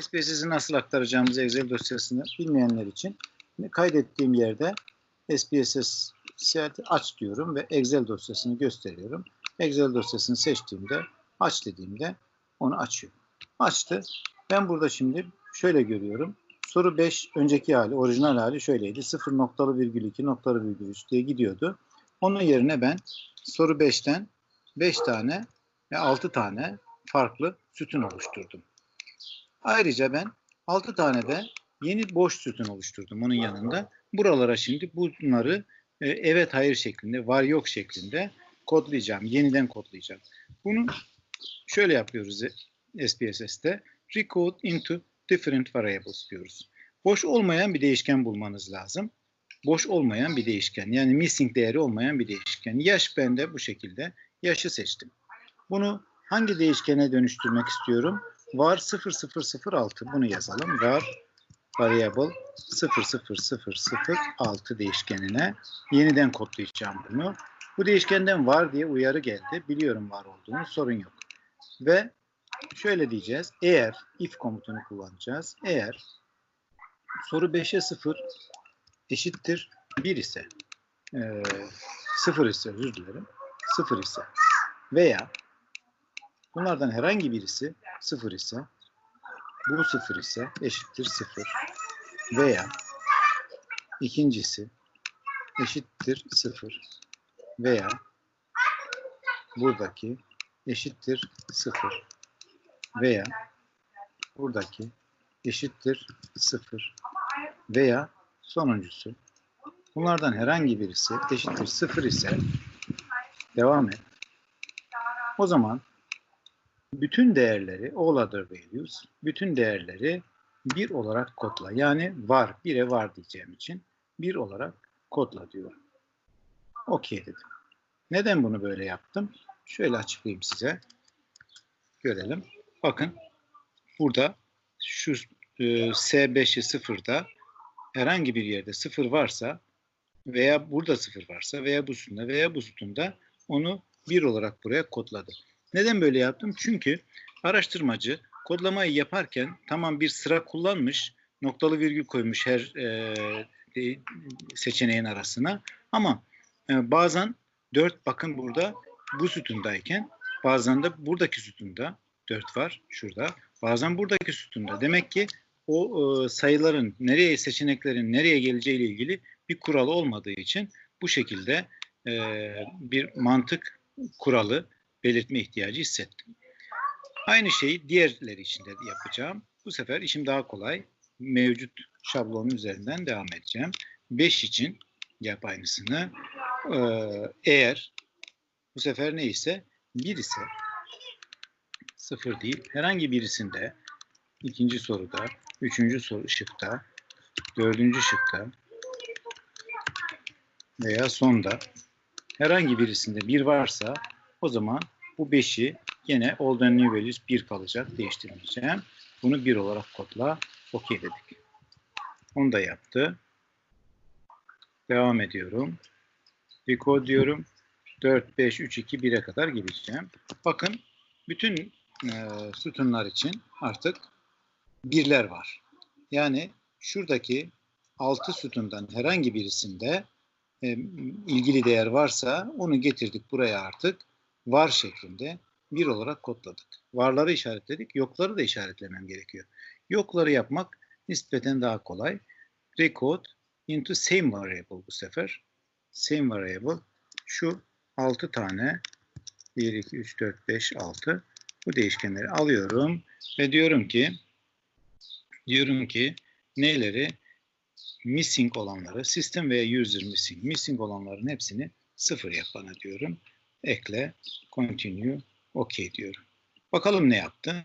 SPSS'i nasıl aktaracağımızı Excel dosyasını bilmeyenler için kaydettiğim yerde SPSS aç diyorum ve Excel dosyasını gösteriyorum. Excel dosyasını seçtiğimde aç dediğimde onu açıyor. Açtı. Ben burada şimdi şöyle görüyorum. Soru 5 önceki hali, orijinal hali şöyleydi. 0 noktalı virgül 2 noktalı virgül 3 diye gidiyordu. Onun yerine ben soru 5'ten 5 tane ve 6 tane farklı sütun oluşturdum. Ayrıca ben 6 tane de yeni boş sütun oluşturdum onun yanında. Buralara şimdi bunları e, evet hayır şeklinde, var yok şeklinde kodlayacağım. Yeniden kodlayacağım. Bunu şöyle yapıyoruz SPSS'te. Recode into different variables diyoruz. Boş olmayan bir değişken bulmanız lazım. Boş olmayan bir değişken. Yani missing değeri olmayan bir değişken. Yaş bende bu şekilde. Yaşı seçtim. Bunu hangi değişkene dönüştürmek istiyorum? Var 0006 bunu yazalım. Var variable 00006 değişkenine yeniden kodlayacağım bunu. Bu değişkenden var diye uyarı geldi. Biliyorum var olduğunu sorun yok. Ve şöyle diyeceğiz. Eğer if komutunu kullanacağız. Eğer soru 5'e 0 eşittir 1 ise e, 0 ise özür dilerim 0 ise veya bunlardan herhangi birisi 0 ise bu 0 ise eşittir 0 veya ikincisi eşittir 0 veya buradaki eşittir 0 veya buradaki eşittir 0 veya sonuncusu bunlardan herhangi birisi eşittir 0 ise devam et. O zaman bütün değerleri all other values bütün değerleri bir olarak kodla. Yani var, bire var diyeceğim için bir olarak kodla diyorum. Okey dedim. Neden bunu böyle yaptım? Şöyle açıklayayım size. Görelim. Bakın burada şu e, S5'i sıfırda herhangi bir yerde sıfır varsa veya burada sıfır varsa veya bu sütunda veya bu sütunda onu bir olarak buraya kodladı. Neden böyle yaptım? Çünkü araştırmacı kodlamayı yaparken tamam bir sıra kullanmış, noktalı virgül koymuş her e, seçeneğin arasına ama e, bazen dört bakın burada bu sütundayken bazen de buradaki sütunda dört var şurada bazen buradaki sütunda. Demek ki o e, sayıların nereye seçeneklerin nereye geleceği ile ilgili bir kuralı olmadığı için bu şekilde e, bir mantık kuralı belirtme ihtiyacı hissettim. Aynı şeyi diğerleri için de yapacağım. Bu sefer işim daha kolay. Mevcut şablonun üzerinden devam edeceğim. 5 için yap aynısını. Ee, eğer bu sefer neyse 1 ise 0 değil. Herhangi birisinde ikinci soruda, üçüncü soru şıkta, dördüncü şıkta veya sonda herhangi birisinde 1 varsa o zaman bu 5'i Yine old and new values 1 kalacak. Değiştirmeyeceğim. Bunu 1 olarak kodla. OK dedik. Onu da yaptı. Devam ediyorum. Record diyorum. 4, 5, 3, 2, 1'e kadar gideceğim. Bakın bütün e, sütunlar için artık birler var. Yani şuradaki 6 sütundan herhangi birisinde e, ilgili değer varsa onu getirdik buraya artık var şeklinde bir olarak kodladık. Varları işaretledik, yokları da işaretlemem gerekiyor. Yokları yapmak nispeten daha kolay. Recode into same variable bu sefer. Same variable şu 6 tane 1, 2, 3, 4, 5, 6 bu değişkenleri alıyorum ve diyorum ki diyorum ki neleri missing olanları system veya user missing missing olanların hepsini sıfır yap bana diyorum. Ekle continue OK diyorum. Bakalım ne yaptı?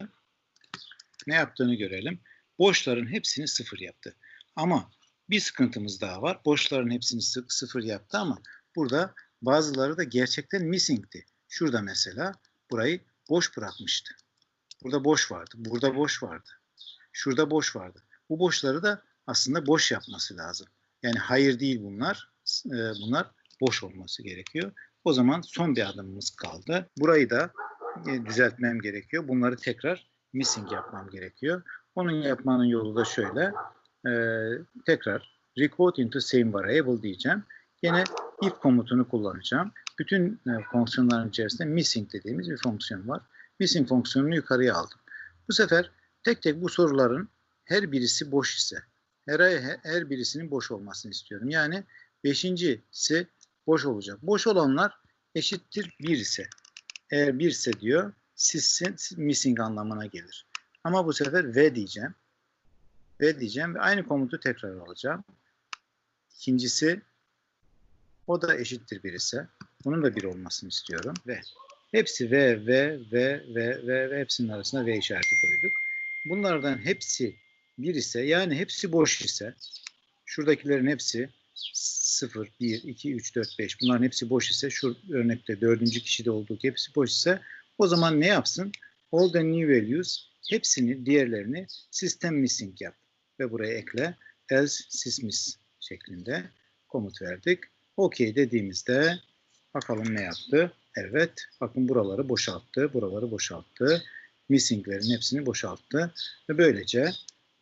Ne yaptığını görelim. Boşların hepsini sıfır yaptı. Ama bir sıkıntımız daha var. Boşların hepsini sıfır yaptı ama burada bazıları da gerçekten missing'ti. Şurada mesela burayı boş bırakmıştı. Burada boş vardı. Burada boş vardı. Şurada boş vardı. Bu boşları da aslında boş yapması lazım. Yani hayır değil bunlar. E, bunlar boş olması gerekiyor. O zaman son bir adımımız kaldı. Burayı da e, düzeltmem gerekiyor. Bunları tekrar missing yapmam gerekiyor. Onun yapmanın yolu da şöyle. e, tekrar record into same variable diyeceğim. Yine if komutunu kullanacağım. Bütün e, fonksiyonların içerisinde missing dediğimiz bir fonksiyon var. Missing fonksiyonunu yukarıya aldım. Bu sefer tek tek bu soruların her birisi boş ise her, her birisinin boş olmasını istiyorum. Yani beşincisi boş olacak. Boş olanlar eşittir 1 ise. Eğer 1 ise diyor sizsin missing anlamına gelir. Ama bu sefer ve diyeceğim. Ve diyeceğim ve aynı komutu tekrar alacağım. İkincisi o da eşittir 1 ise. Bunun da 1 olmasını istiyorum. Ve hepsi ve ve ve ve ve ve hepsinin arasına ve işareti koyduk. Bunlardan hepsi 1 ise yani hepsi boş ise şuradakilerin hepsi 0, 1, 2, 3, 4, 5 bunların hepsi boş ise şu örnekte dördüncü kişide olduğu gibi hepsi boş ise o zaman ne yapsın? All the new values hepsini diğerlerini system missing yap ve buraya ekle else sysmiss şeklinde komut verdik. OK dediğimizde bakalım ne yaptı? Evet bakın buraları boşalttı, buraları boşalttı. Missing'lerin hepsini boşalttı ve böylece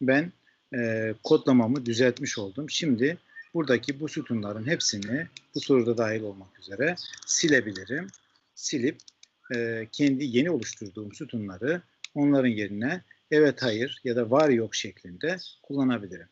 ben e, kodlamamı düzeltmiş oldum. Şimdi buradaki bu sütunların hepsini bu soruda dahil olmak üzere silebilirim. Silip e, kendi yeni oluşturduğum sütunları onların yerine evet hayır ya da var yok şeklinde kullanabilirim.